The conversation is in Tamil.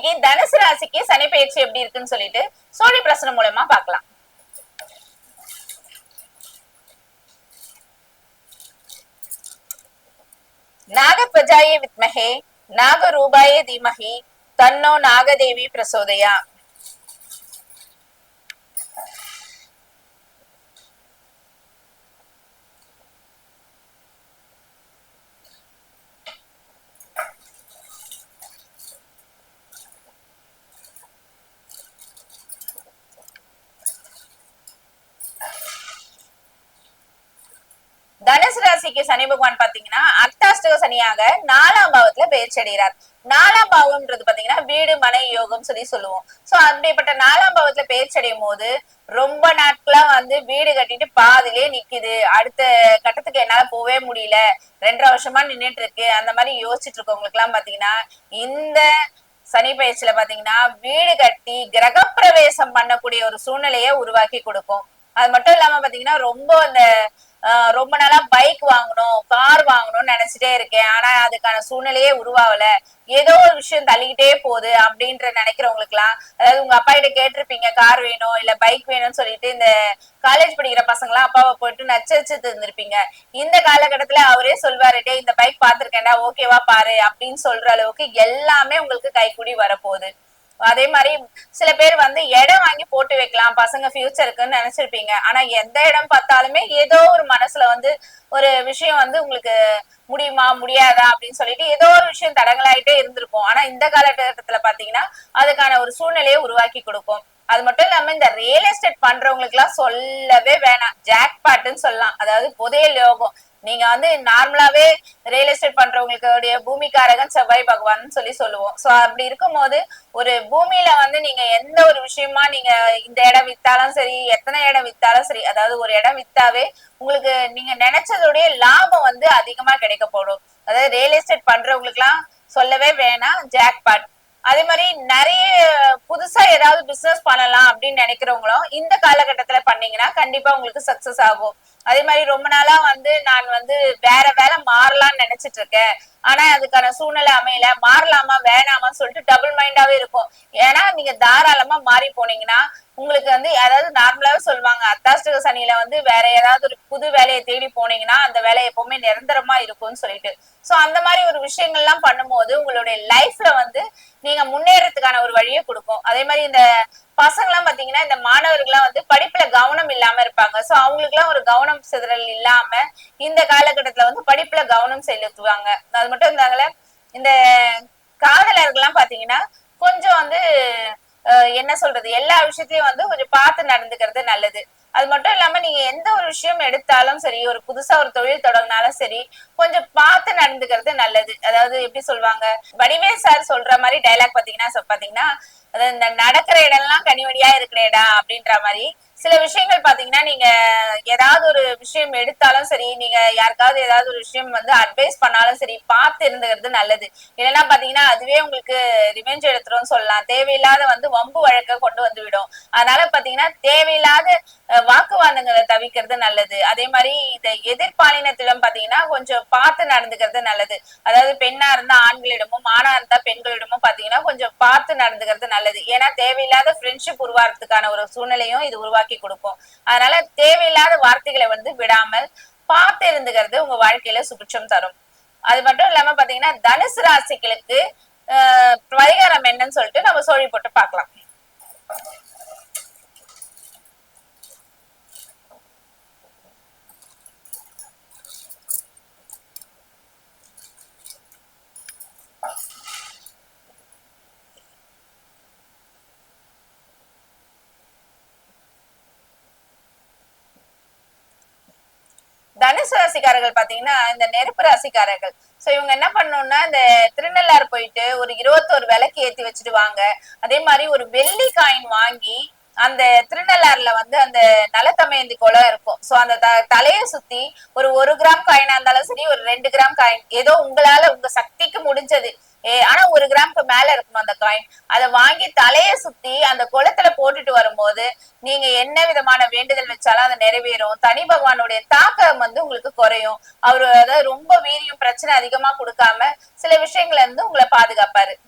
இன்னைக்கு தனுசு ராசிக்கு சனி பயிற்சி எப்படி இருக்குன்னு சொல்லிட்டு சோழி பிரசனம் மூலமா பார்க்கலாம். வித்மகே வித்மஹே நாகரூபாய தீமஹி தன்னோ நாகதேவி பிரசோதயா தனுசு ராசிக்கு சனி பகவான் பாத்தீங்கன்னா அர்த்தாஷ்டக சனியாக நாலாம் பாவத்துல பெயர்ச்சி அடைகிறார். நாலாம் பாவம்ன்றது பாத்தீங்கன்னா வீடு மனை யோகம் சொல்லி சொல்லுவோம். சோ அப்படிப்பட்ட நாலாம் பாவத்துல பெயர்ச்சி அடையும் போது ரொம்ப நாட்களா வந்து வீடு கட்டிட்டு பாதிலே நிக்குது. அடுத்த கட்டத்துக்கு என்னால போவே முடியல. ரெண்டரை வருஷமா நின்னுட்டு இருக்கு. அந்த மாதிரி யோசிச்சுட்டு இருக்கவங்களுக்கு எல்லாம் பாத்தீங்கன்னா இந்த சனி பயிற்சியில பாத்தீங்கன்னா வீடு கட்டி கிரகப்பிரவேசம் பண்ணக்கூடிய ஒரு சூழ்நிலையை உருவாக்கி கொடுக்கும். அது மட்டும் இல்லாம பாத்தீங்கன்னா ரொம்ப அந்த ரொம்ப நாளா பைக் வாங்கணும் கார் வாங்கணும்னு நினைச்சிட்டே இருக்கேன். ஆனா அதுக்கான சூழ்நிலையே உருவாகல. ஏதோ ஒரு விஷயம் தள்ளிக்கிட்டே போகுது அப்படின்ற நினைக்கிறவங்களுக்கு எல்லாம் அதாவது உங்க அப்பா கிட்ட கேட்டிருப்பீங்க கார் வேணும் இல்ல பைக் வேணும்னு சொல்லிட்டு இந்த காலேஜ் படிக்கிற பசங்க எல்லாம் அப்பாவை போயிட்டு நச்சரிச்சு இருந்திருப்பீங்க இந்த காலகட்டத்துல அவரே சொல்வாரு இந்த பைக் பாத்திருக்கேன்டா ஓகேவா பாரு அப்படின்னு சொல்ற அளவுக்கு எல்லாமே உங்களுக்கு கைக்குடி வரப்போகுது. அதே மாதிரி சில பேர் வந்து இடம் வாங்கி போட்டு வைக்கலாம். பசங்க ஃபியூச்சருக்குன்னு நினைச்சிருப்பீங்க. ஆனா எந்த இடம் பார்த்தாலுமே ஏதோ ஒரு மனசுல வந்து ஒரு விஷயம் வந்து உங்களுக்கு முடியுமா முடியாதா அப்படின்னு சொல்லிட்டு ஏதோ ஒரு விஷயம் தடங்களாயிட்டே இருந்திருக்கும். ஆனா இந்த காலகட்டத்துல பாத்தீங்கன்னா அதுக்கான ஒரு சூழ்நிலையை உருவாக்கி கொடுக்கும். அது மட்டும் இல்லாம இந்த ரியல் எஸ்டேட் பண்றவங்களுக்கு எல்லாம் சொல்லவே வேணாம். ஜாக் பாட்டுன்னு சொல்லலாம். அதாவது புதையல் யோகம். நீங்க வந்து நார்மலாவே ரியல் எஸ்டேட் பண்றவங்களுக்கு பூமிக்காரகன் செவ்வாய் பகவான் சொல்லி சொல்லுவோம். சோ அப்படி இருக்கும்போது ஒரு பூமியில வந்து நீங்க எந்த ஒரு விஷயமா நீங்க இந்த இடம் வித்தாலும் சரி எத்தனை இடம் வித்தாலும் சரி அதாவது ஒரு இடம் வித்தாவே உங்களுக்கு நீங்க நினைச்சதுடைய லாபம் வந்து அதிகமா கிடைக்க போடும் அதாவது ரியல் எஸ்டேட் பண்றவங்களுக்கு எல்லாம் சொல்லவே வேணாம். ஜாக்பாட் அதே மாதிரி நிறைய புதுசா ஏதாவது பிசினஸ் பண்ணலாம் அப்படின்னு நினைக்கிறவங்களும் இந்த காலகட்டத்துல பண்ணீங்கன்னா கண்டிப்பா உங்களுக்கு சக்சஸ் ஆகும். அதே மாதிரி ரொம்ப நாளா வந்து நான் வந்து வேற வேலை மாறலாம்னு நினைச்சிட்டு இருக்கேன். ஆனா அதுக்கான சூழ்நிலை அமையல. மாறலாமா வேணாமான்னு சொல்லிட்டு டபுள் மைண்டாவே இருக்கும். ஏன்னா நீங்க தாராளமா மாறி போனீங்கன்னா உங்களுக்கு வந்து அதாவது நார்மலாவே சொல்லுவாங்க அத்தாஷ்டக சனியில வந்து வேற ஏதாவது ஒரு புது வேலையை தேடி போனீங்கன்னா அந்த வேலை எப்பவுமே நிரந்தரமா இருக்கும்னு சொல்லிட்டு. சோ அந்த மாதிரி ஒரு விஷயங்கள்லாம் பண்ணும்போது உங்களுடைய லைஃப்ல வந்து நீங்க முன்னேறதுக்கான ஒரு வழியை கொடுக்கும். அதே மாதிரி இந்த பசங்க எல்லாம் பாத்தீங்கன்னா இந்த மாணவர்கள்லாம் வந்து படிப்புல கவனம் சோ அவங்களுக்கு எல்லாம் ஒரு கவனம் சிதறல் இல்லாம இந்த காலகட்டத்துல வந்து படிப்புல கவனம் செலுத்துவாங்க. அது மட்டும் இருந்தாங்களே இந்த காதலர்கள்லாம் பாத்தீங்கன்னா கொஞ்சம் வந்து என்ன சொல்றது எல்லா விஷயத்தையும் வந்து கொஞ்சம் பார்த்து நடந்துக்கிறது நல்லது. அது மட்டும் இல்லாம நீங்க எந்த ஒரு விஷயம் எடுத்தாலும் சரி ஒரு புதுசா ஒரு தொழில் தொடங்கினாலும் சரி கொஞ்சம் பார்த்து நடந்துக்கிறது நல்லது. அதாவது எப்படி சொல்லுவாங்க வடிவே சார் சொல்ற மாதிரி டைலாக் பாத்தீங்கன்னா பாத்தீங்கன்னா அதாவது இந்த நடக்கிற இடம்லாம் கனிவடியா இருக்கிற இடம் அப்படின்ற மாதிரி சில விஷயங்கள் பாத்தீங்கன்னா நீங்க ஏதாவது ஒரு விஷயம் எடுத்தாலும் சரி நீங்க யாருக்காவது ஏதாவது ஒரு விஷயம் வந்து அட்வைஸ் பண்ணாலும் சரி பார்த்து இருந்துக்கிறது நல்லது. இல்லைன்னா பாத்தீங்கன்னா அதுவே உங்களுக்கு ரிவெஞ்ச் எடுத்துரும் சொல்லலாம். தேவையில்லாத வந்து வம்பு வழக்க கொண்டு வந்து விடும். அதனால பாத்தீங்கன்னா தேவையில்லாத வாக்குவாதங்களை தவிர்க்கிறது நல்லது. அதே மாதிரி இந்த எதிர்பாலினத்திடம் பாத்தீங்கன்னா கொஞ்சம் பார்த்து நடந்துக்கிறது நல்லது. அதாவது பெண்ணா இருந்தா ஆண்களிடமும் ஆணா இருந்தா பெண்களிடமும் பாத்தீங்கன்னா கொஞ்சம் பார்த்து நடந்துக்கிறது நல்லது. ஏன்னா தேவையில்லாத ஃப்ரெண்ட்ஷிப் உருவாகிறதுக்கான ஒரு சூழ்நிலையும் இது உருவாக்கி கொடுக்கும். அதனால தேவையில்லாத வார்த்தைகளை வந்து விடாமல் பார்த்து இருந்துக்கிறது உங்க வாழ்க்கையில சுபிட்சம் தரும். அது மட்டும் இல்லாம பாத்தீங்கன்னா தனுசு ராசிகளுக்கு ஆஹ் பரிகாரம் என்னன்னு சொல்லிட்டு நம்ம சோழி போட்டு பார்க்கலாம் தனுசு ராசிக்காரர்கள் பாத்தீங்கன்னா இந்த நெருப்பு ராசிக்காரர்கள். சோ இவங்க என்ன பண்ணணும்னா இந்த திருநள்ளாறு போயிட்டு ஒரு இருபத்தோரு விளக்கு ஏத்தி வச்சுட்டு வாங்க அதே மாதிரி ஒரு வெள்ளி காயின் வாங்கி அந்த திருநள்ளாறுல வந்து அந்த நலத்தமயந்தி குளம் இருக்கும். சோ அந்த த- தலையை சுத்தி ஒரு ஒரு கிராம் காயினா இருந்தாலும் சரி ஒரு ரெண்டு கிராம் காயின் ஏதோ உங்களால உங்க சக்திக்கு முடிஞ்சது. ஆனா ஒரு கிராம்க்கு மேல இருக்கணும் அந்த காயின் அதை வாங்கி தலைய சுத்தி அந்த குளத்துல போட்டுட்டு வரும்போது நீங்க என்ன விதமான வேண்டுதல் வச்சாலும் அதை நிறைவேறும். தனி பகவானுடைய தாக்கம் வந்து உங்களுக்கு குறையும். அவரு அதாவது ரொம்ப வீரியம் பிரச்சனை அதிகமா கொடுக்காம சில விஷயங்கள்ல இருந்து உங்களை பாதுகாப்பாரு.